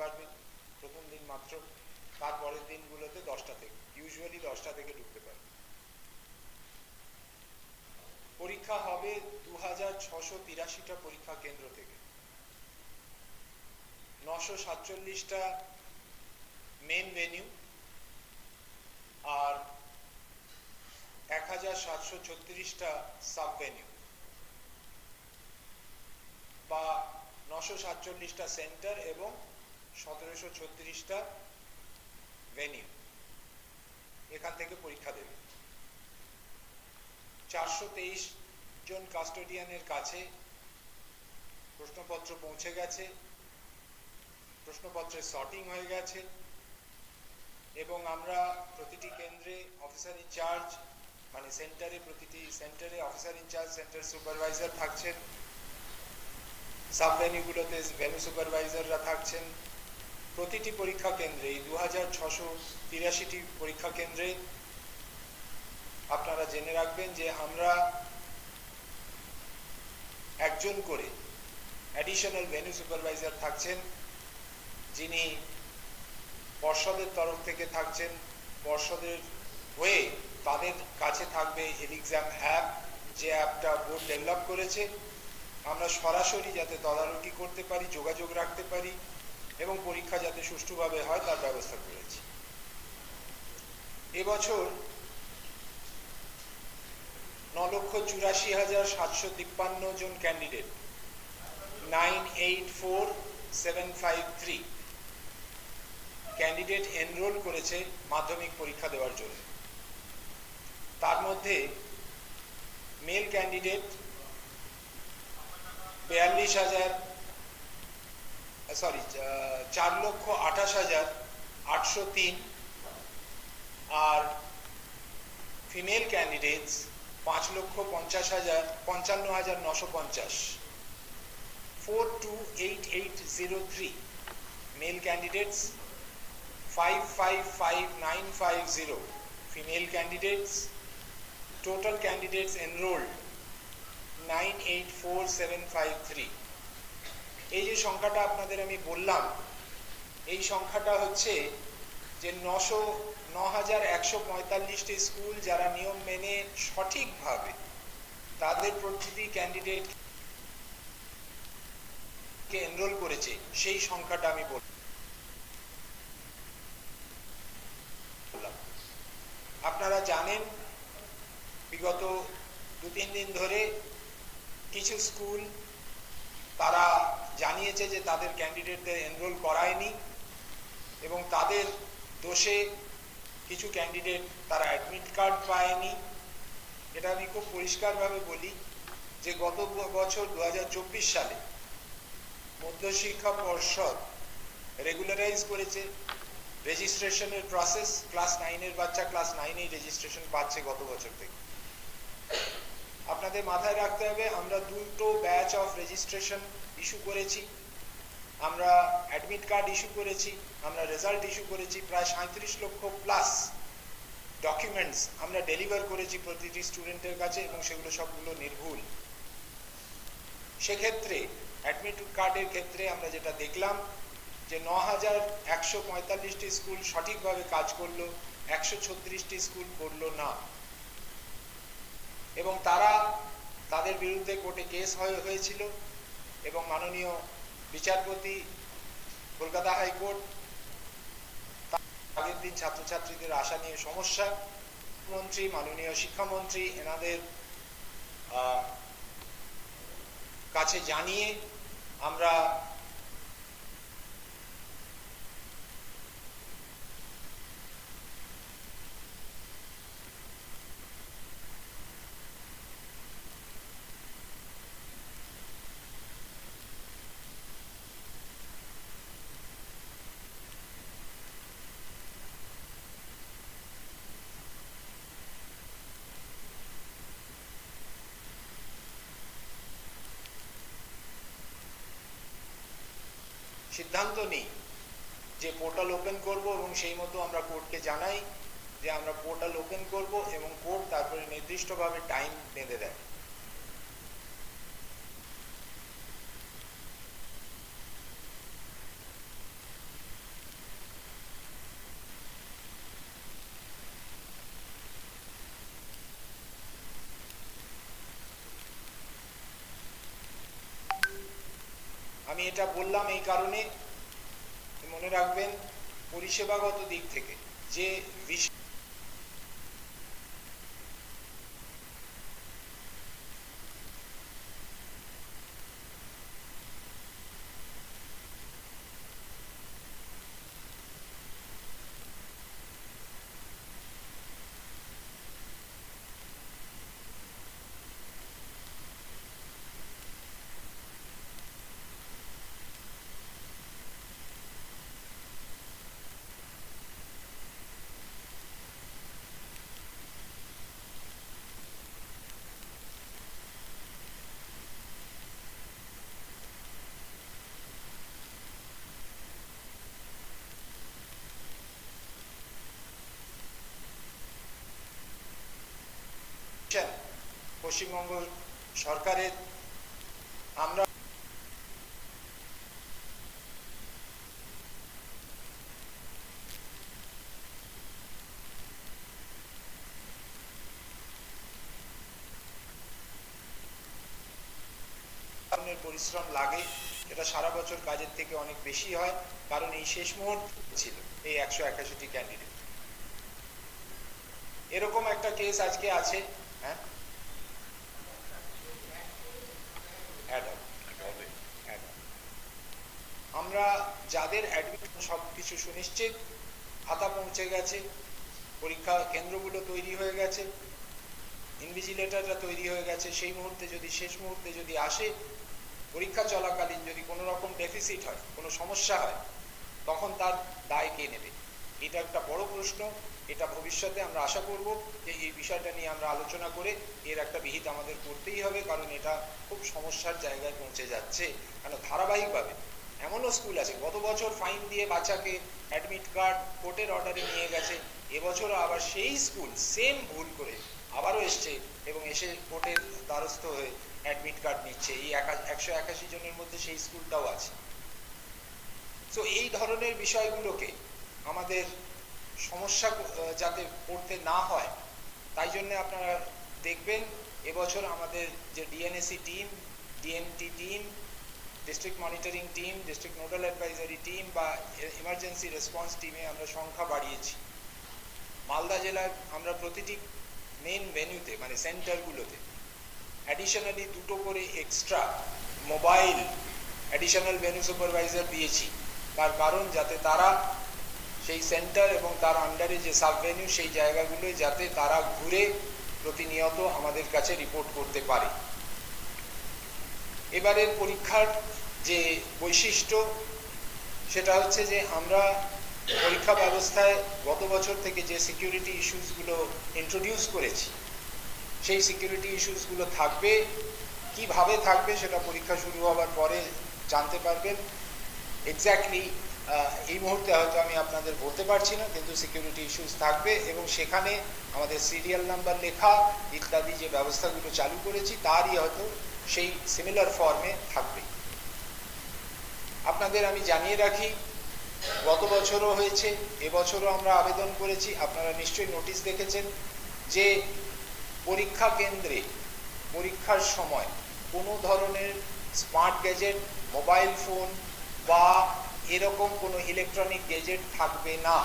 পারবে প্রথম দিন মাত্র তারপরের দিনগুলোতে দশটা থেকে ইউজুয়ালি দশটা থেকে ঢুকতে পারবে পরীক্ষা হবে দু হাজার ছশো তিরাশিটা পরীক্ষা কেন্দ্র থেকে। নশো সাতচল্লিশটা মেন ভেনিউ আর এক হাজার সাতশো ছত্রিশটা সাব ভেনিউ বা নশো সাতচল্লিশটা সেন্টার এবং সতেরোশো ছত্রিশটা ভেনিউ এখান থেকে পরীক্ষা দেবে। চারশো তেইশ জন কাস্টোডিয়ানের কাছে প্রশ্নপত্র পৌঁছে গেছে, প্রশ্নপত্রের সর্টিং হয়ে গেছে, এবং আমরা প্রতিটি কেন্দ্রে অফিসার ইনচার্জ মানে সেন্টারে প্রতিটি সেন্টারে officer in charge centre supervisor থাকছেন। সাব ভেনিউগুলোতে ভেনু সুপারভাইজাররা থাকছেন। প্রতিটি পরীক্ষা কেন্দ্রে এই দু হাজার ছশো তিরাশিটি পরীক্ষা কেন্দ্রে আপনারা জেনে রাখবেন যে আমরা একজন করে অ্যাডিশনাল ভেনু সুপারভাইজার থাকছেন, যিনি পর্ষদের তরফ থেকে থাকছেন। পর্ষদের হয়ে তাদের কাছে থাকবে এলিক্সাম অ্যাপ যে অ্যাপটা বোর্ড ডেভেলপ করেছে। আমরা সরাসরি যাতে তদারকি করতে পারি, যোগাযোগ রাখতে পারি এবং পরীক্ষা যাতে সুষ্ঠুভাবে হয়, তার ব্যবস্থা করেছি। এবছর ন লক্ষ চুরাশি হাজার সাতশো তিপ্পান্ন জন candidate nine eight four seven five three candidate enrol করেছে মাধ্যমিক পরীক্ষা দেওয়ার জন্য। তার মধ্যে মেল ক্যান্ডিডেট বিয়াল্লিশ হাজার সরি চার লক্ষ আঠাশ হাজার আটশো তিন আর ফিমেল ক্যান্ডিডেটস পাঁচ লক্ষ পঞ্চাশ হাজার, পঞ্চান্ন হাজার নশো পঞ্চাশ। Four two eight eight zero three male candidates five five five nine five zero female candidates total candidates enrolled nine eight four seven five 984753 এই যে সংখ্যাটা আপনাদের আমি বললাম, এই সংখ্যাটা হচ্ছে যে নশো ন হাজার একশো পঁয়তাল্লিশটি স্কুল যারা নিয়ম মেনে সঠিকভাবে তাদের প্রতিটি ক্যান্ডিডেট এনরোল করেছে, সেই সংখ্যাটা আমি বললাম। আপনারা জানেন, বিগত দু তিন দিন ধরে কিছু স্কুল তারা জানিয়েছে যে তাদের ক্যান্ডিডেটদের এনরোল করায়নি এবং তাদের দোষে কিছু ক্যান্ডিডেট তারা অ্যাডমিট কার্ড পায়নি। এটা আমি খুব পরিষ্কারভাবে বলি যে গত বছর দু হাজার চব্বিশ সালে মধ্যশিক্ষা পর্ষদ রেগুলারাইজ করেছে রেজিস্ট্রেশনের প্রসেস ক্লাস নাইনের বাচ্চা ক্লাস নাইনেই রেজিস্ট্রেশন পাচ্ছে গত বছর থেকে। আপনাদের মাথায় রাখতে হবে, আমরা দুটো ব্যাচ অফ রেজিস্ট্রেশন ইস্যু করেছি। আমরা অ্যাডমিট কার্ড ইস্যু করেছি, আমরা রেজাল্ট ইস্যু করেছি, প্রায় সাঁত্রিশ লক্ষ প্লাস ডকুমেন্টস আমরা ডেলিভার করেছি প্রতিটি স্টুডেন্টের কাছে এবং সেগুলো সবগুলো নির্ভুল। সেক্ষেত্রে অ্যাডমিট কার্ডের ক্ষেত্রে আমরা যেটা দেখলাম, যে ন হাজার একশো পঁয়তাল্লিশটি স্কুল সঠিকভাবে কাজ করল, একশো ছত্রিশটি স্কুল করল না। এবং তারা তাদের বিরুদ্ধে কোর্টে কেস হয়েছিল এবং মাননীয় বিচারপতি কলকাতা হাইকোর্ট আগের দিন ছাত্রছাত্রীদের আশা নিয়ে সমস্যা। মন্ত্রী, মাননীয় শিক্ষামন্ত্রী এনাদের কাছে জানিয়ে আমরা সিদ্ধান্ত নিই যে পোর্টাল ওপেন করব এবং সেই মতো আমরা কোর্টকে জানাই যে আমরা পোর্টাল ওপেন করব এবং কোর্ট তারপরে নির্দিষ্টভাবে টাইম বেঁধে দেয়। এটা বললাম এই কারণে মনে রাখবেন পরিষেবাগত দিক থেকে যে পশ্চিমবঙ্গ সরকারের আমরা পরিশ্রম লাগে এটা সারা বছর কাজের থেকে অনেক বেশি হয়, কারণ এই শেষ মুহূর্ত ছিল, এই একশো একাশিটি ক্যান্ডিডেট এরকম একটা কেস আজকে আছে হ্যাঁ আমরা যাদের অ্যাডমিট সব কিছু সুনিশ্চিত খাতা পৌঁছে গেছে পরীক্ষা কেন্দ্রগুলো তৈরি হয়ে গেছে ইনভিজিলেটাররা তৈরি হয়ে গেছে সেই মুহূর্তে যদি শেষ মুহূর্তে যদি আসে পরীক্ষা চলাকালীন যদি কোনো রকম ডেফিসিট হয় কোনো সমস্যা হয় তখন তার দায় কে নেবে? এটা একটা বড় প্রশ্ন। এটা ভবিষ্যতে আমরা আশা করব যে এই বিষয়টা নিয়ে আমরা আলোচনা করে এর একটা বিহিত আমাদের করতেই হবে, কারণ এটা খুব সমস্যার জায়গায় পৌঁছে যাচ্ছে। কেন? ধারাবাহিকভাবে। এমনও স্কুল আছে, গত বছর ফাইন দিয়ে বাচ্চাকে অ্যাডমিট কার্ড কোর্টের অর্ডারে নিয়ে গেছে, এবছরও আবার সেই স্কুল সেম ভুল করে আবারও এসছে এবং এসে কোর্টের দ্বারস্থ হয়ে অ্যাডমিট কার্ড নিচ্ছে। এই একশো একাশি জনের মধ্যে সেই স্কুলটাও আছে। তো এই ধরনের বিষয়গুলোকে আমাদের সমস্যা যাতে পড়তে না হয়, তাই জন্য আপনারা দেখবেন এবছর আমাদের যে DNAC team DMT team district monitoring team district nodal advisory team বা ইমার্জেন্সি রেসপন্স টিমে আমরা সংখ্যা বাড়িয়েছি। মালদা জেলায় আমরা প্রতিটি মেন ভেন্যুতে মানে সেন্টারগুলোতে অ্যাডিশনালি দুটো করে extra mobile additional venue supervisor দিয়েছি। তার কারণ যাতে তারা সেই সেন্টার এবং তার আন্ডারে যে সাবভেনিউ সেই জায়গাগুলো যাতে তারা ঘুরে প্রতিনিয়ত আমাদের কাছে রিপোর্ট করতে পারে। এবারের পরীক্ষার যে বৈশিষ্ট্য, সেটা হচ্ছে যে আমরা পরীক্ষা ব্যবস্থায় গত বছর থেকে যে সিকিউরিটি ইস্যুসগুলো ইন্ট্রোডিউস করেছি, সেই সিকিউরিটি ইস্যুসগুলো থাকবে, কীভাবে থাকবে সেটা পরীক্ষা শুরু হওয়ার পরে জানতে পারবেন। এক্স্যাক্টলি এই মুহূর্তে হয়তো আমি আপনাদের বলতে পারছি না, কিন্তু সিকিউরিটি ইস্যুস থাকবে এবং সেখানে আমাদের সিরিয়াল নাম্বার লেখা ইত্যাদি যে ব্যবস্থাগুলো চালু করেছি, তারই হয়তো সেই সিমিলার ফর্মে থাকবে। আপনাদের আমি জানিয়ে রাখি, গত বছরও হয়েছে, এবছরও আমরা আবেদন করেছি, আপনারা নিশ্চয়ই নোটিশ দেখেছেন যে পরীক্ষা কেন্দ্রে পরীক্ষার সময় কোনো ধরনের স্মার্ট গ্যাজেট মোবাইল ফোন বা এরকম কোনো ইলেকট্রনিক গেজেট থাকবে না।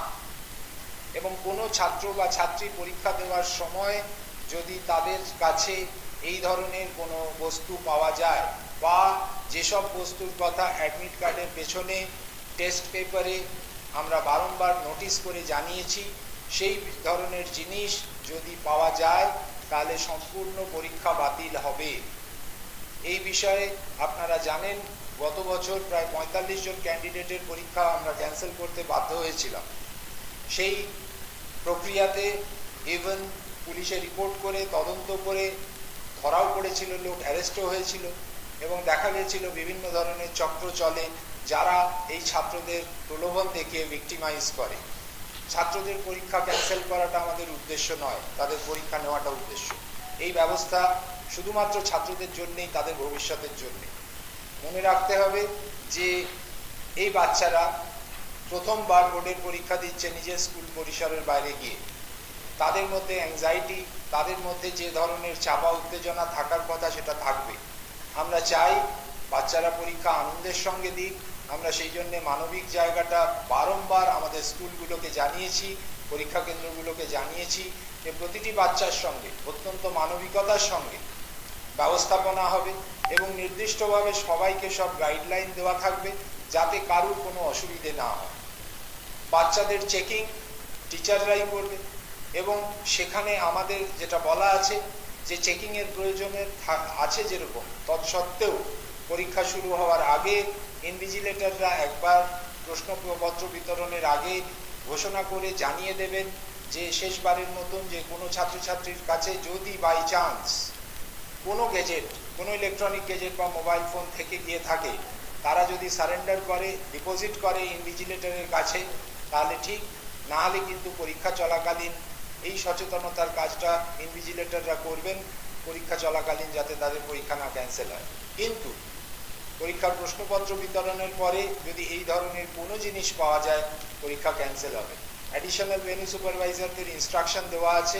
এবং কোনো ছাত্র বা ছাত্রী পরীক্ষা দেওয়ার সময় যদি তাদের কাছে এই ধরনের কোনো বস্তু পাওয়া যায় বা যেসব বস্তুর কথা অ্যাডমিট কার্ডের পেছনে টেস্ট পেপারে আমরা বারংবার নোটিশ করে জানিয়েছি, সেই ধরনের জিনিস যদি পাওয়া যায়, তাহলে সম্পূর্ণ পরীক্ষা বাতিল হবে। এই বিষয়ে আপনারা জানেন গত বছর প্রায় পঁয়তাল্লিশ জন ক্যান্ডিডেটের পরীক্ষা আমরা ক্যান্সেল করতে বাধ্য হয়েছিলাম। সেই প্রক্রিয়াতে ইভেন পুলিশে রিপোর্ট করে, তদন্ত করে ধরাও পড়েছিল, লোক অ্যারেস্টও হয়েছিল এবং দেখা গিয়েছিল বিভিন্ন ধরনের চক্র চলে যারা এই ছাত্রদের প্রলোভন দেখিয়ে ভিক্টিমাইজ করে। ছাত্রদের পরীক্ষা ক্যান্সেল করাটা আমাদের উদ্দেশ্য নয়, তাদের পরীক্ষা নেওয়াটা উদ্দেশ্য। এই ব্যবস্থা শুধুমাত্র ছাত্রদের জন্যেই, তাদের ভবিষ্যতের জন্যে মনে রাখতে হবে যে এই বাচ্চারা প্রথমবার বোর্ডের পরীক্ষা দিচ্ছে নিজের স্কুল পরিসরের বাইরে গিয়ে। তাদের মধ্যে অ্যাংজাইটি তাদের মধ্যে যে ধরনের চাপা উত্তেজনা থাকার কথা সেটা থাকবে। আমরা চাই বাচ্চারা পরীক্ষা আনন্দের সঙ্গে দিক। আমরা সেই জন্যে মানবিক জায়গাটা বারংবার আমাদের স্কুলগুলোকে জানিয়েছি, পরীক্ষা কেন্দ্রগুলোকে জানিয়েছি যে প্রতিটি বাচ্চার সঙ্গে, অত্যন্ত মানবিকতার সঙ্গে ব্যবস্থাপনা হবে এবং নির্দিষ্টভাবে সবাইকে সব গাইডলাইন দেওয়া থাকবে যাতে কারুর কোনো অসুবিধে না হয়। বাচ্চাদের চেকিং টিচাররাই করবে এবং সেখানে আমাদের যেটা বলা আছে যে চেকিংয়ের প্রয়োজনের আছে যেরকম। তৎসত্ত্বেও পরীক্ষা শুরু হওয়ার আগে ইনভিজিলেটররা একবার প্রশ্নপত্র বিতরণের আগে ঘোষণা করে জানিয়ে দেবেন যে শেষবারের মতন যে কোনো ছাত্রছাত্রীর কাছে যদি বাই চান্স কোনো গেজেট কোনো ইলেকট্রনিক গেজেট বা মোবাইল ফোন থেকে গিয়ে থাকে, তারা যদি সারেন্ডার করে ডিপোজিট করে ইনভিজিলেটরের কাছে, তাহলে ঠিক, না হলে কিন্তু পরীক্ষা চলাকালীন এই সচেতনতার কাজটা ইনভিজিলেটররা করবেন, পরীক্ষা চলাকালীন যাতে তাদের পরীক্ষা না ক্যান্সেল হয়। কিন্তু পরীক্ষার প্রশ্নপত্র বিতরণের পরে যদি এই ধরনের কোনো জিনিস পাওয়া যায়, পরীক্ষা ক্যান্সেল হবে। অ্যাডিশনাল ভেনু সুপারভাইজারদের ইনস্ট্রাকশন দেওয়া আছে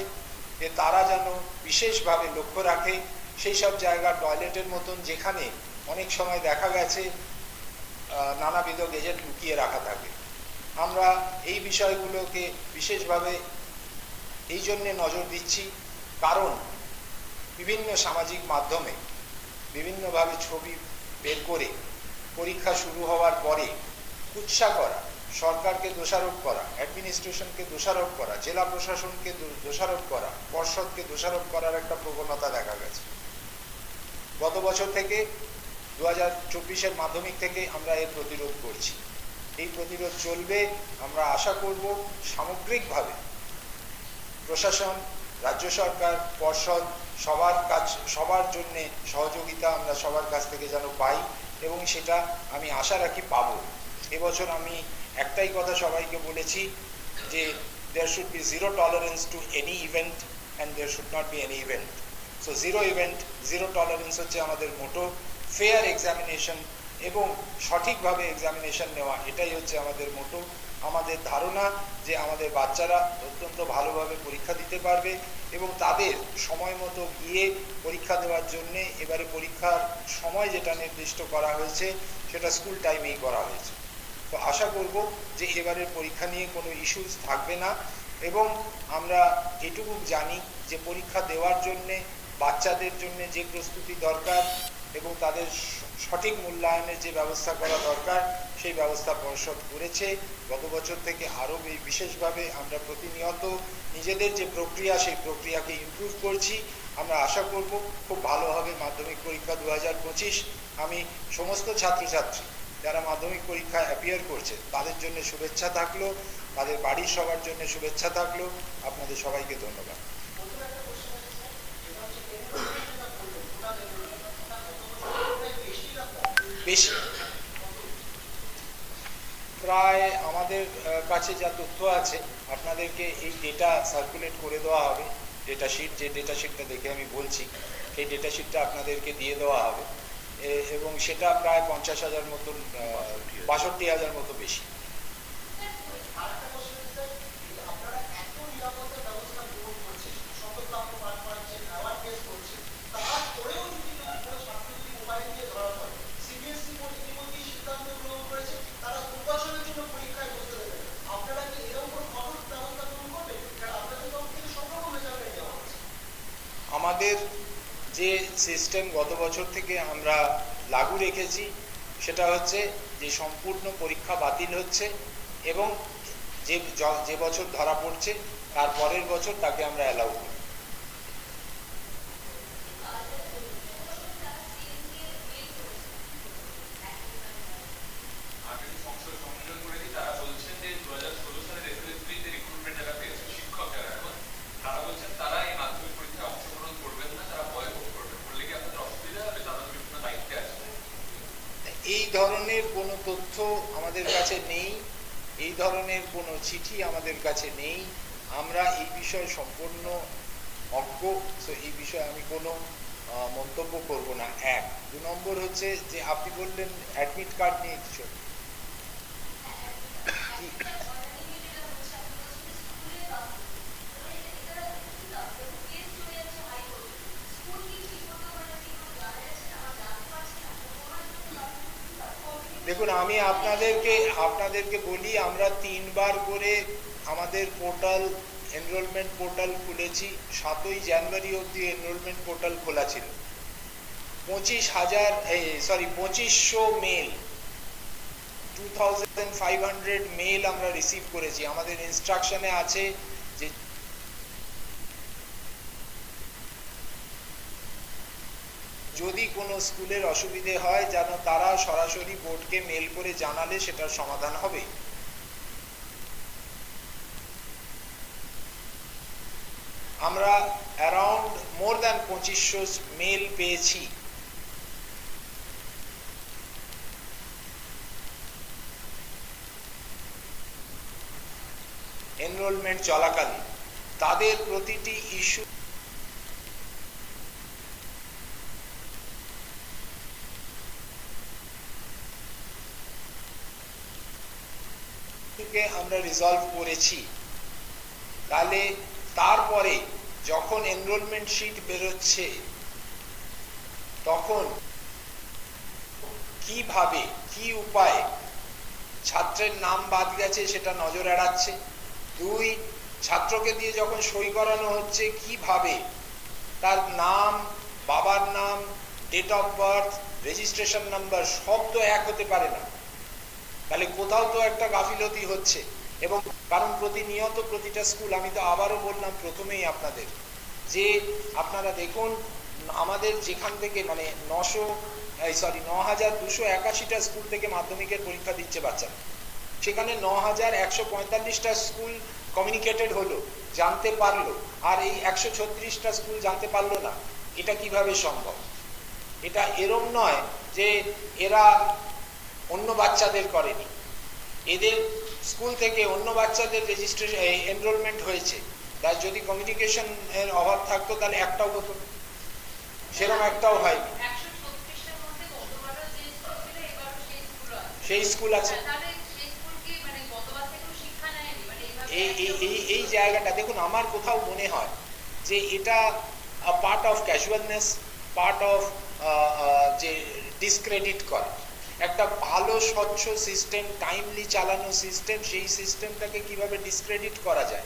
যে তারা যেন বিশেষভাবে লক্ষ্য রাখে সেই সব জায়গা টয়লেটের মতন যেখানে অনেক সময় দেখা গেছে নানাবিধ গেজেট লুকিয়ে রাখা থাকে। আমরা এই বিষয়গুলোকে বিশেষভাবে এই জন্যে নজর দিচ্ছি, কারণ বিভিন্ন সামাজিক মাধ্যমে বিভিন্নভাবে ছবি বের করে পরীক্ষা শুরু হওয়ার পরে কুৎসা করা সরকারকে দোষারোপ করা অ্যাডমিনিস্ট্রেশনকে দোষারোপ করা, জেলা প্রশাসনকে দোষারোপ করা, পর্ষদকে দোষারোপ করার একটা প্রবণতা দেখা গেছে। গত বছর থেকে দু হাজার চব্বিশের মাধ্যমিক থেকে আমরা এর প্রতিরোধ করছি। এই প্রতিরোধ চলবে, আমরা আশা করব সামগ্রিকভাবে। প্রশাসন, রাজ্য সরকার, পর্ষদ, সবার কাজ সবার জন্যে সহযোগিতা আমরা সবার কাছ থেকে যেন পাই এবং সেটা আমি আশা রাখি পাব। এবছর আমি একটাই কথা সবাইকে বলেছি যে there should be zero tolerance to any event and there should not be any event so zero event zero tolerance হচ্ছে আমাদের মোটো ফেয়ার এক্সামিনেশন এবং সঠিকভাবে এক্সামিনেশন নেওয়া, এটাই হচ্ছে আমাদের মোটো আমাদের ধারণা যে আমাদের বাচ্চারা অত্যন্ত ভালোভাবে পরীক্ষা দিতে পারবে এবং তাদের সময় মতো গিয়ে পরীক্ষা দেওয়ার জন্যে এবারে পরীক্ষার সময় যেটা নির্দিষ্ট করা হয়েছে, সেটা স্কুল টাইমেই করা হয়েছে। তো আশা করব যে এবারের পরীক্ষা নিয়ে কোনো ইস্যুস থাকবে না এবং আমরা এটুকু জানি যে পরীক্ষা দেওয়ার জন্যে, বাচ্চাদের জন্য যে প্রস্তুতি দরকার এবং তাদের সঠিক মূল্যায়নের যে ব্যবস্থা করা দরকার, সেই ব্যবস্থা পর্ষদ করেছে। গত বছর থেকে আরও বিশেষভাবে আমরা প্রতিনিয়ত নিজেদের যে প্রক্রিয়া, সেই প্রক্রিয়াকে ইমপ্রুভ করছি। আমরা আশা করব খুব ভালোভাবে মাধ্যমিক পরীক্ষা দু হাজার পঁচিশ আমি সমস্ত ছাত্রছাত্রী যারা মাধ্যমিক পরীক্ষায় অ্যাপিয়ার করছে, তাদের জন্য শুভেচ্ছা থাকল, তাদের বাড়ির সবার জন্য শুভেচ্ছা থাকল। আপনাদের সবাইকে ধন্যবাদ। বেশি। প্রায় আমাদের কাছে যা তথ্য আছে, আপনাদেরকে এই ডেটা সার্কুলেট করে দেওয়া হবে। ডেটা শিট যে ডেটা শিটটা দেখে আমি বলছি, সেই ডেটা শিটটা আপনাদেরকে দিয়ে দেওয়া হবে। এবং সেটা প্রায় পঞ্চাশ হাজার মতন বাষট্টি হাজার মতো বেশি আমাদের যে সিস্টেম গত বছর থেকে আমরা লাগু রেখেছি। সেটা হচ্ছে যে সম্পূর্ণ পরীক্ষা বাতিল হচ্ছে এবং যে যে বছর ধরা পড়ছে, তার পরের বছর তাকে আমরা অ্যালাউ করি কোনো তথ্য আমাদের কাছে নেই, এই ধরনের কোনো চিঠি আমাদের কাছে নেই। আমরা এই বিষয়ে সম্পূর্ণ অজ্ঞ তো এই বিষয়ে আমি কোনো মন্তব্য করব না। এক, দু নম্বর হচ্ছে যে আপনি বললেন অ্যাডমিট কার্ড নিয়ে কিছু। দেখুন, আমি আপনাদেরকে আপনাদেরকে বলি, আমরা তিনবার করে আমাদের পোর্টাল এনরোলমেন্ট পোর্টাল খুলেছি। সাতই জানুয়ারি অবধি এনরোলমেন্ট পোর্টাল খোলা ছিল। পঁচিশ হাজার সরি পঁচিশশো মেল টু মেল আমরা রিসিভ করেছি। আমাদের ইনস্ট্রাকশনে আছে যে যদি কোনো স্কুলের অসুবিধে হয়, যেন তারা সরাসরি বোর্ডকে মেল করে জানালে সেটার সমাধান হবে। আমরা অ্যারাউন্ড মোর দ্যান পঁচিশশো মেল পেয়েছি। এনরোলমেন্ট চলাকালীন। তাদের প্রতিটি ইস্যু কে আমরা রিজলভ করেছি। তাহলে তারপরে যখন এনরোলমেন্ট শিট বেরোচ্ছে, তখন কীভাবে, কি উপায়ে ছাত্রের নাম বাদ গেছে সেটা নজর এড়াচ্ছে? দুই, ছাত্রকে দিয়ে যখন সই করানো হচ্ছে, কীভাবে তার নাম, বাবার নাম date of birth registration number সব তো এক হতে পারে না। তাহলে কোথাও তো একটা গাফিলতি হচ্ছে। এবং কারণ প্রতিনিয়ত প্রতিটা স্কুল, আমি তো আবারও বললাম প্রথমেই আপনাদের, যে আপনারা দেখুন, আমাদের যেখান থেকে মানে নশো সরি ন হাজার দুশো একাশিটা স্কুল থেকে মাধ্যমিকের পরীক্ষা দিচ্ছে বাচ্চারা। সেখানে ন হাজার একশো পঁয়তাল্লিশটা স্কুল কমিউনিকেটেড হলো, জানতে পারল, আর এই একশো ছত্রিশটা স্কুল জানতে পারল না। এটা কীভাবে সম্ভব? এটা এরম নয় যে এরা অন্য বাচ্চাদের করেনি। এদের স্কুল থেকে অন্য বাচ্চাদের রেজিস্ট্রেশন এনরোলমেন্ট হয়েছে। তার যদি কমিউনিকেশন এর অভাব থাকতো তাহলে একটাও হতো সেরকম একটাও হয়নি। সেই স্কুল আছে। এই এই এই জায়গাটা দেখুন আমার কোথাও মনে হয় যে এটা part of casualness part of যে ডিসক্রেডিট করা। একটা ভালো, স্বচ্ছ সিস্টেম টাইমলি চালানো সিস্টেম সেই সিস্টেমটাকে কীভাবে ডিসক্রেডিট করা যায়?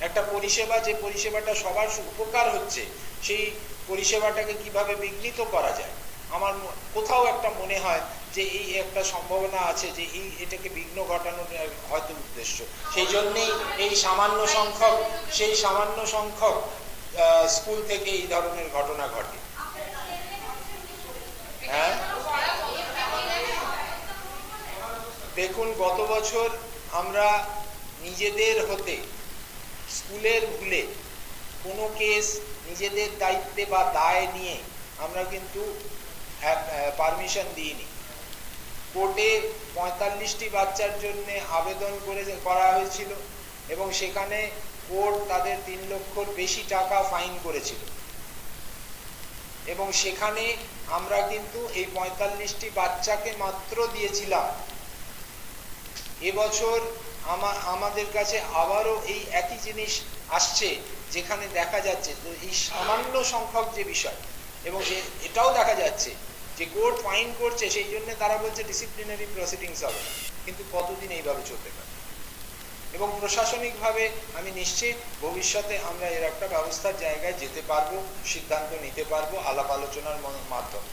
একটা পরিষেবা, যে পরিষেবাটা সবার উপকার হচ্ছে, সেই পরিষেবাটাকে কীভাবে বিঘ্নিত করা যায়? আমার কোথাও একটা মনে হয় যে এই একটা সম্ভাবনা আছে যে এই এটাকে বিঘ্ন ঘটানোর হয়তো উদ্দেশ্য। সেই জন্যেই এই সামান্য সংখ্যক, সেই সামান্য সংখ্যক স্কুল থেকে এই ধরনের ঘটনা ঘটে। হ্যাঁ? দেখুন, গত বছর আমরা নিজেদের হতে, স্কুলের ভুলে কোনো কেস নিজেদের দায়িত্বে বা দায় নিয়ে আমরা কিন্তু পারমিশন দিইনি। কোর্টে পঁয়তাল্লিশটি বাচ্চার জন্য আবেদন করে করা হয়েছিল এবং সেখানে কোর্ট তাদের তিন লক্ষর বেশি টাকা ফাইন করেছিল। এবং সেখানে আমরা কিন্তু এই পঁয়তাল্লিশটি বাচ্চাকে মাত্র দিয়েছিলাম এবছর আমাদের কাছে আবারও এই একই জিনিস আসছে, যেখানে দেখা যাচ্ছে তো এই সামান্য সংখ্যক যে বিষয়, এবং এটাও দেখা যাচ্ছে যে কোর্ট ফাইন করছে, সেই জন্য তারা বলছে ডিসিপ্লিনারি প্রসিডিংস হবে কিন্তু কতদিন এইভাবে চলতে পারে? এবং প্রশাসনিকভাবে আমি নিশ্চিত ভবিষ্যতে আমরা এর একটা ব্যবস্থার জায়গায় যেতে পারব, সিদ্ধান্ত নিতে পারব আলাপ আলোচনার মাধ্যমে।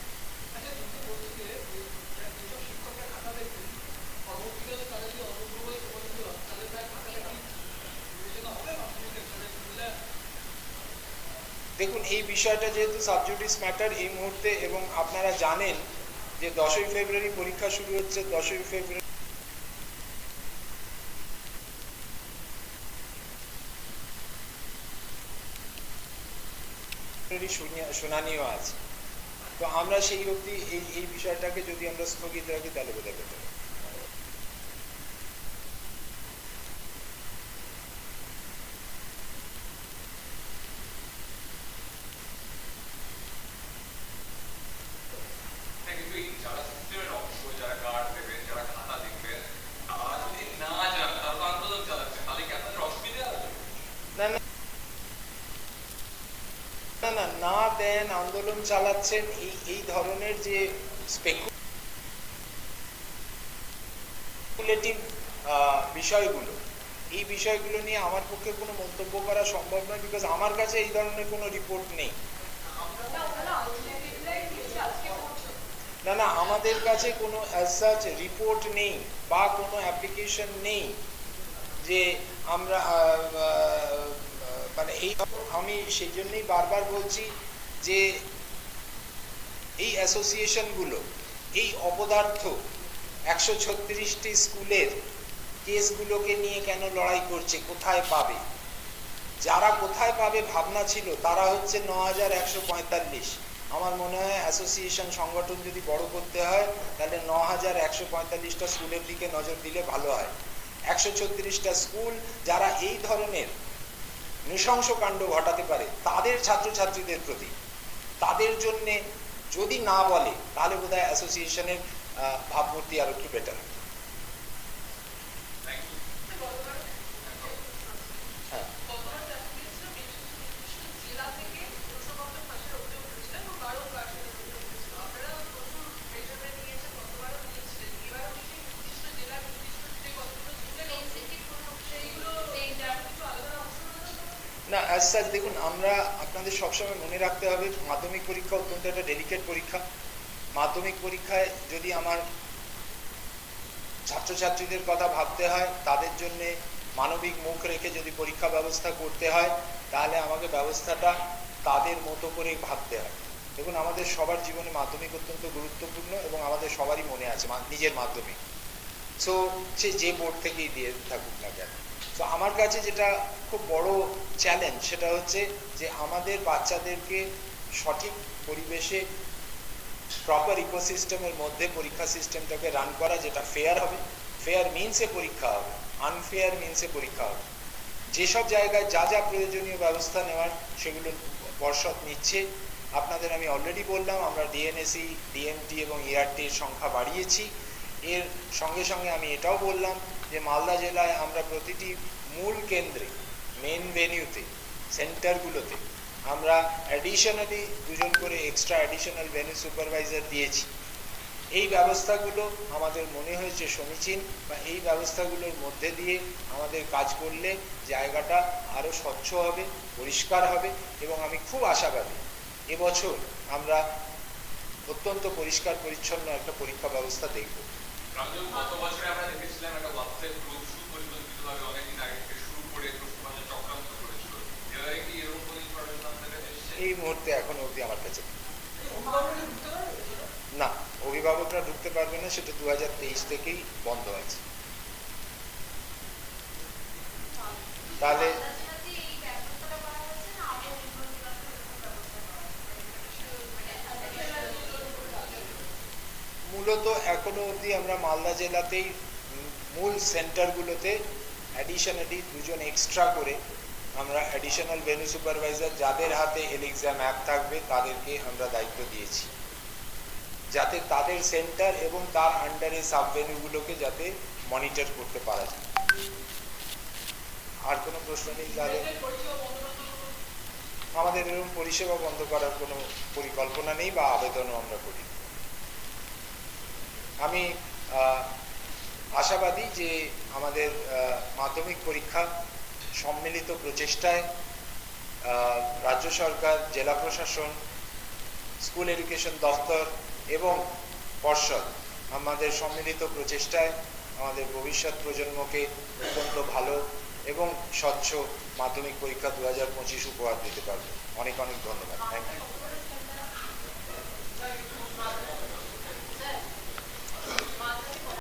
দেখুন, এই বিষয়টা যেহেতু সাবজুডিস ম্যাটার এই মুহূর্তে এবং আপনারা জানেন যে দশই ফেব্রুয়ারি পরীক্ষা শুরু হচ্ছে, দশই ফেব্রুয়ারি শুনানিও আছে। তো আমরা সেই অবধি এই এই বিষয়টাকে যদি আমরা স্থগিত রাখি, তাহলে বোঝা পেতে আন্দোলন চালাচ্ছেন, এই এই ধরনের যে স্পেকুলেটিভ বিষয়গুলো, এই বিষয়গুলো নিয়ে আমার পক্ষে কোনো মন্তব্য করা সম্ভব নয় বিকজ আমার কাছে এই ধরনের কোনো রিপোর্ট নেই। না না, আমাদের কাছে কোনো অ্যাজ রিপোর্ট নেই বা কোনো অ্যাপ্লিকেশন নেই যে আমরা মানে এই, আমি সেই জন্যই বারবার বলছি যে এই অ্যাসোসিয়েশনগুলো এই অপদার্থ একশো ছত্রিশটি স্কুলের কেসগুলোকে নিয়ে কেন লড়াই করছে, কোথায় পাবে? যারা কোথায় পাবে ভাবনা ছিল, তারা হচ্ছে ন হাজার একশো পঁয়তাল্লিশ। আমার মনে হয় অ্যাসোসিয়েশন সংগঠন যদি বড় করতে হয়, তাহলে ন হাজার একশো পঁয়তাল্লিশটা স্কুলের দিকে নজর দিলে ভালো হয়। একশো ছত্রিশটা স্কুল যারা এই ধরনের নৃশংস কাণ্ড ঘটাতে পারে, তাদের ছাত্রছাত্রীদের প্রতি তাদের জন্যে যদি না বলে তাহলে বোধ হয় অ্যাসোসিয়েশনের ভাবমূর্তি আরও একটু বেটার হ্যাঁ না অ্যাজ সাচ দেখুন, আমরা আপনাদের সবসময় মনে রাখতে হবে, মাধ্যমিক পরীক্ষা অত্যন্ত একটা ডেলিকেট পরীক্ষা। মাধ্যমিক পরীক্ষায় যদি আমার ছাত্রছাত্রীদের কথা ভাবতে হয়, তাদের জন্য মানবিক মুখ রেখে যদি পরীক্ষা ব্যবস্থা করতে হয়, তাহলে আমাকে ব্যবস্থাটা তাদের মতো করে ভাবতে হয়। দেখুন, আমাদের সবার জীবনে মাধ্যমিক অত্যন্ত গুরুত্বপূর্ণ এবং আমাদের সবারই মনে আছে নিজের মাধ্যমিক। সো সে যে বোর্ড থেকেই দিয়ে থাকুক না কেন। তো আমার কাছে যেটা খুব বড় চ্যালেঞ্জ সেটা হচ্ছে যে আমাদের বাচ্চাদেরকে সঠিক পরিবেশে প্রপার ইকোসিস্টেমের মধ্যে পরীক্ষা সিস্টেমটাকে রান করা যেটা ফেয়ার হবে। ফেয়ার মিনসে পরীক্ষা হবে আনফেয়ার মিনসে পরীক্ষা হবে। যেসব জায়গায় যা যা প্রয়োজনীয় ব্যবস্থা নেওয়ার সেগুলো পর্ষদ নিচ্ছে। আপনাদের আমি অলরেডি বললাম, আমরা ডিএনএসি ডিএমটি এবং ইআরটির সংখ্যা বাড়িয়েছি। এর সঙ্গে সঙ্গে আমি এটাও বললাম যে মালদা জেলায় আমরা প্রতিটি মূল কেন্দ্রে মেন ভেনিউতে সেন্টারগুলোতে আমরা অ্যাডিশনালি দুজন করে এক্সট্রা অ্যাডিশনাল ভেনিউ সুপারভাইজার দিয়েছি। এই ব্যবস্থাগুলো আমাদের মনে হয়েছে সমীচীন বা এই ব্যবস্থাগুলোর মধ্যে দিয়ে আমাদের কাজ করলে জায়গাটা আরও স্বচ্ছ হবে, পরিষ্কার হবে এবং আমি খুব আশাবাদী এবছর আমরা অত্যন্ত পরিষ্কার পরিচ্ছন্ন একটা পরীক্ষা ব্যবস্থা দেখব। এসেছে? এই মুহূর্তে এখনও অবধি আমার কাছে না অভিভাবকরা ঢুকতে পারবে না সেটা দু হাজার তেইশ থেকেই বন্ধ আছে তাহলে মূলত এখনও অবধি আমরা মালদা জেলাতেই মূল সেন্টারগুলোতে অ্যাডিশনালি দুজন এক্সট্রা করে আমরা অ্যাডিশনাল ভেনু সুপারভাইজার যাদের হাতে এল এক্সাম অ্যাপ থাকবে তাদেরকে আমরা দায়িত্ব দিয়েছি। যাতে তাদের সেন্টার এবং তার আন্ডারে সাব ভেনুগুলোকে যাতে মনিটর করতে পারা যায়। আর কোনো প্রশ্ন নেই তাহলে? আমাদের এরকম পরিষেবা বন্ধ করার কোনো পরিকল্পনা নেই বা আবেদনও আমরা করি আমি আশাবাদী যে আমাদের মাধ্যমিক পরীক্ষা সম্মিলিত প্রচেষ্টায় রাজ্য সরকার, জেলা প্রশাসন, স্কুল এডুকেশন দপ্তর এবং পর্ষদ আমাদের সম্মিলিত প্রচেষ্টায় আমাদের ভবিষ্যৎ প্রজন্মকে অত্যন্ত ভালো এবং স্বচ্ছ মাধ্যমিক পরীক্ষা দু হাজার পঁচিশ উপহার দিতে পারবে। অনেক অনেক ধন্যবাদ। Thank you